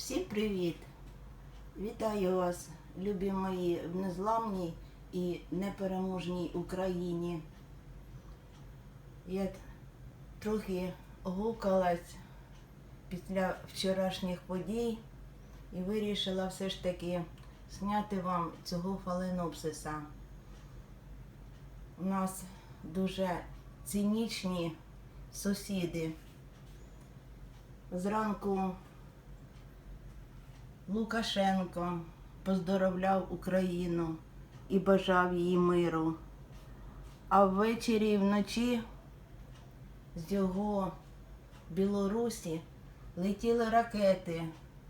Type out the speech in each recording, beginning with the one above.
Всім привіт! Вітаю вас, любі мої, в незламній і непереможній Україні. Я трохи гукалась після вчорашніх подій і вирішила все ж таки зняти вам цього фаленопсиса. У нас дуже цинічні сусіди. Зранку Лукашенко поздоровляв Україну і бажав їй миру. А ввечері і вночі з його Білорусі летіли ракети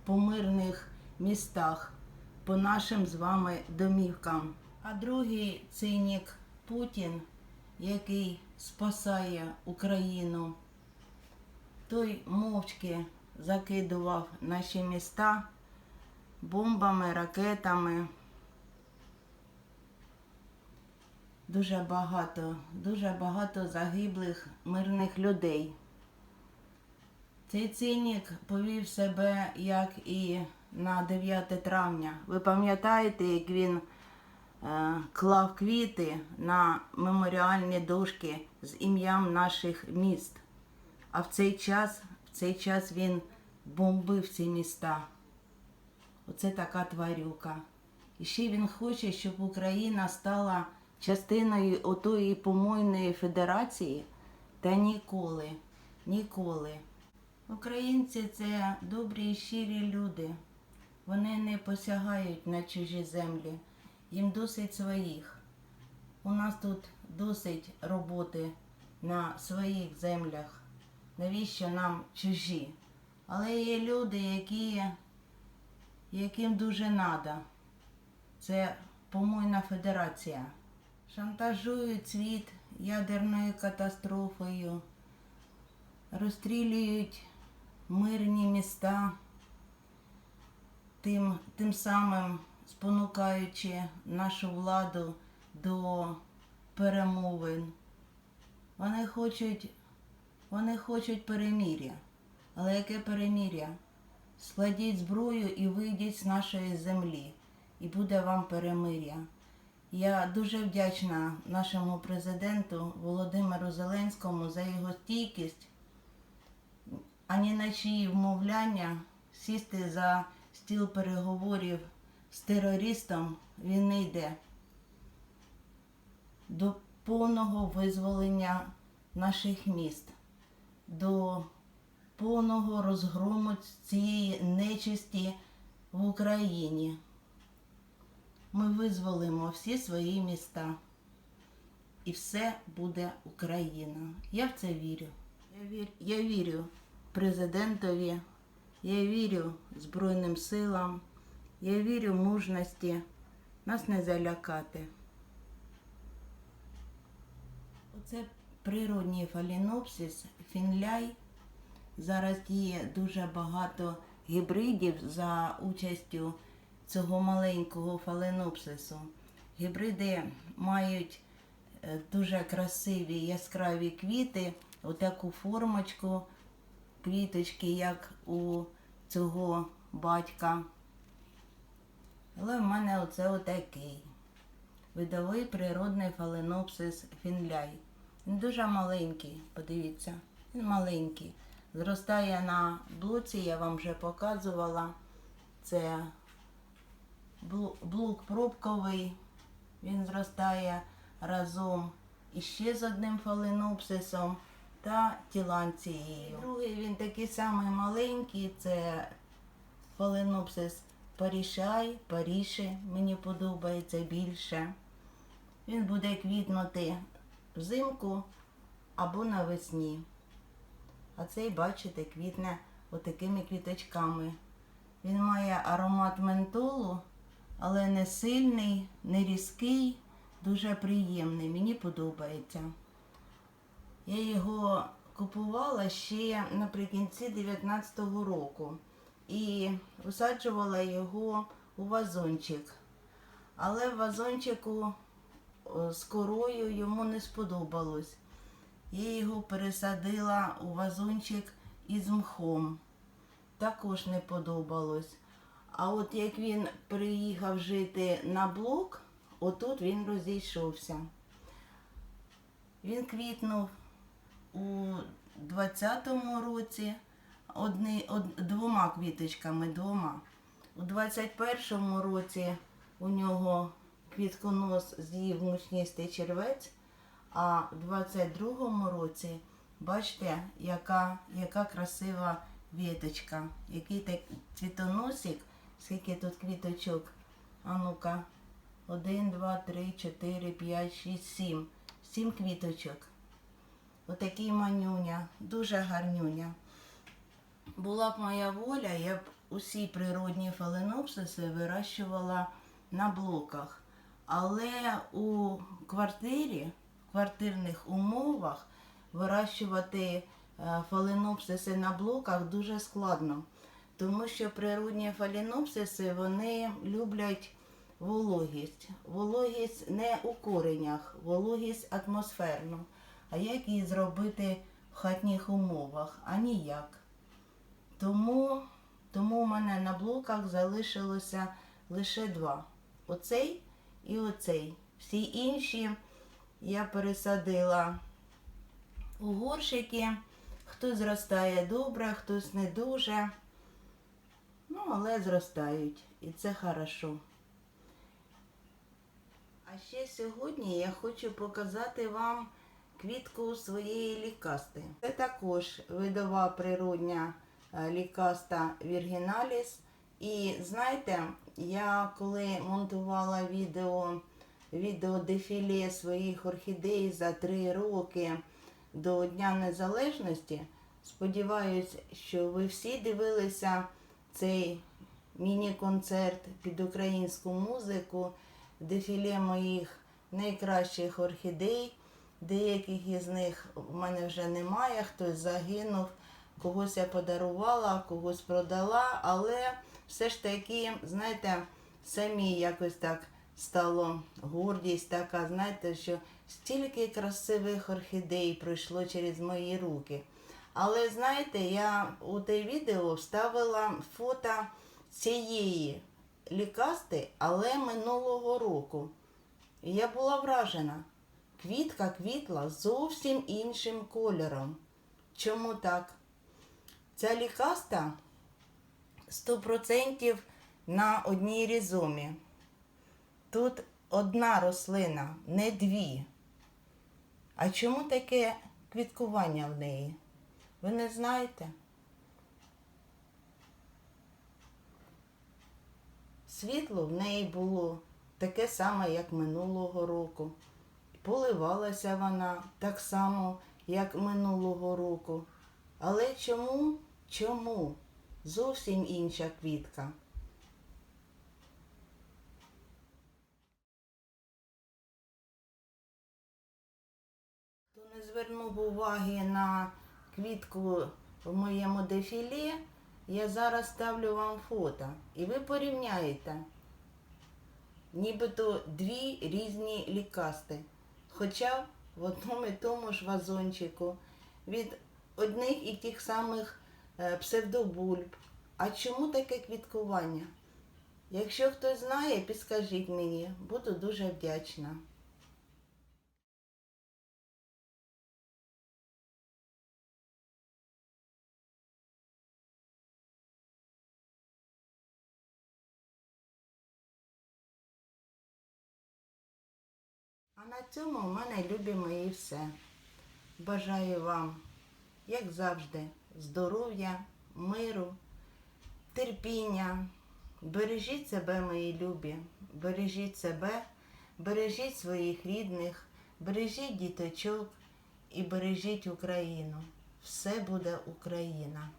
по мирних містах, по нашим з вами домівкам. А другий цинік Путін, який спасає Україну, той мовчки закидував наші міста бомбами, ракетами. Дуже багато, дуже багато загиблих мирних людей. Цей цинік повів себе як і на 9 травня. Ви пам'ятаєте, як він е, клав квіти на меморіальні дошки з ім'ям наших міст. А в цей час, в цей час він бомбив ці міста. Оце така тварюка. І ще він хоче, щоб Україна стала частиною отої помойної федерації. Та ніколи, ніколи. Українці це добрі і щирі люди. Вони не посягають на чужі землі. Їм досить своїх. У нас тут досить роботи на своїх землях. Навіщо нам чужі? Але є люди, які яким дуже надо. Це помойна федерація. Шантажують світ ядерною катастрофою, розстрілюють мирні міста, тим, тим самим спонукаючи нашу владу до перемовин. Вони хочуть, вони хочуть перемір'я. Але яке перемір'я? Складіть зброю і вийдіть з нашої землі, і буде вам перемир'я. Я дуже вдячна нашому президенту Володимиру Зеленському за його стійкість, ані на чиї вмовляння сісти за стіл переговорів з терористом він не йде. До повного визволення наших міст, до повного розгрому цієї нечисті в Україні. Ми визволимо всі свої міста. І все буде Україна. Я в це вірю. Я вірю, я вірю президентові, я вірю Збройним силам, я вірю мужності. Нас не залякати. Оце природній фалінопсис, фінляй. Зараз є дуже багато гібридів за участю цього маленького фаленопсису. Гібриди мають е, дуже красиві яскраві квіти, отаку формочку, квіточки, як у цього батька. Але в мене оце отакий. Видовий природний фаленопсис фінляй. Він дуже маленький, подивіться, він маленький. Зростає на блоці, я вам вже показувала. Це блок пробковий. Він зростає разом іще з одним фаленопсисом та тіланцією. Другий він такий самий маленький, це фаленопсис парішай, паріші, мені подобається більше. Він буде квітнути взимку або навесні. А цей, бачите, квітне отакими квіточками. Він має аромат ментолу, але не сильний, не різкий, дуже приємний. Мені подобається. Я його купувала ще наприкінці 19-го року і висаджувала його у вазончик. Але вазончику з корою йому не сподобалось. Я його пересадила у вазончик із мхом. також не подобалось. А от як він приїхав жити на блок, отут він розійшовся. Він квітнув у 20-му році одни, од, двома квіточками, двома. У 21-му році у нього квітконос з'їв мучністий червець, а в 22-му році, бачите, яка, яка красива віточка, який так цвітоносик, скільки тут квіточок. А ну-ка, 1, 2, 3, 4, 5, 6, 7. Сім квіточок. Отакий манюня, дуже гарнюня. Була б моя воля, я б усі природні фаленопсиси вирощувала на блоках. Але у квартирі, квартирних умовах вирощувати е, фаленопсиси на блоках дуже складно. Тому що природні фаленопсиси вони люблять вологість. Вологість не у коренях, вологість атмосферну. А як її зробити в хатніх умовах? А ніяк. Тому, тому у мене на блоках залишилося лише два. Оцей і оцей. Всі інші я пересадила у горшики. Хтось зростає добре, хтось не дуже. Ну, але зростають. І це хорошо. А ще сьогодні я хочу показати вам квітку своєї лікасти. Це також видова природня е, лікаста Віргіналіс. І знаєте, я коли монтувала відео, відео дефіле своїх орхідей за три роки до Дня Незалежності, сподіваюсь, що ви всі дивилися цей міні-концерт під українську музику, дефіле моїх найкращих орхідей. Деяких із них в мене вже немає, хтось загинув, когось я подарувала, когось продала, але все ж таки, знаєте, самі якось так стало гордість така, знаєте, що стільки красивих орхідей пройшло через мої руки. Але знаєте, я у те відео вставила фото цієї лікасти, але минулого року. Я була вражена. Квітка квітла зовсім іншим кольором. Чому так? Ця лікаста 100% на одній різомі. Тут одна рослина, не дві. А чому таке квіткування в неї? Ви не знаєте? Світло в неї було таке саме, як минулого року. Поливалася вона так само, як минулого року. Але чому? Чому? Зовсім інша квітка. Хто не звернув уваги на квітку в моєму дефілі, я зараз ставлю вам фото. І ви порівняєте. Нібито дві різні лікасти. Хоча в одному і тому ж вазончику від одних і тих самих е, псевдобульб. А чому таке квіткування? Якщо хтось знає, підскажіть мені, буду дуже вдячна. На цьому в мене любі мої все. Бажаю вам, як завжди, здоров'я, миру, терпіння. Бережіть себе, мої любі, бережіть себе, бережіть своїх рідних, бережіть діточок і бережіть Україну. Все буде Україна.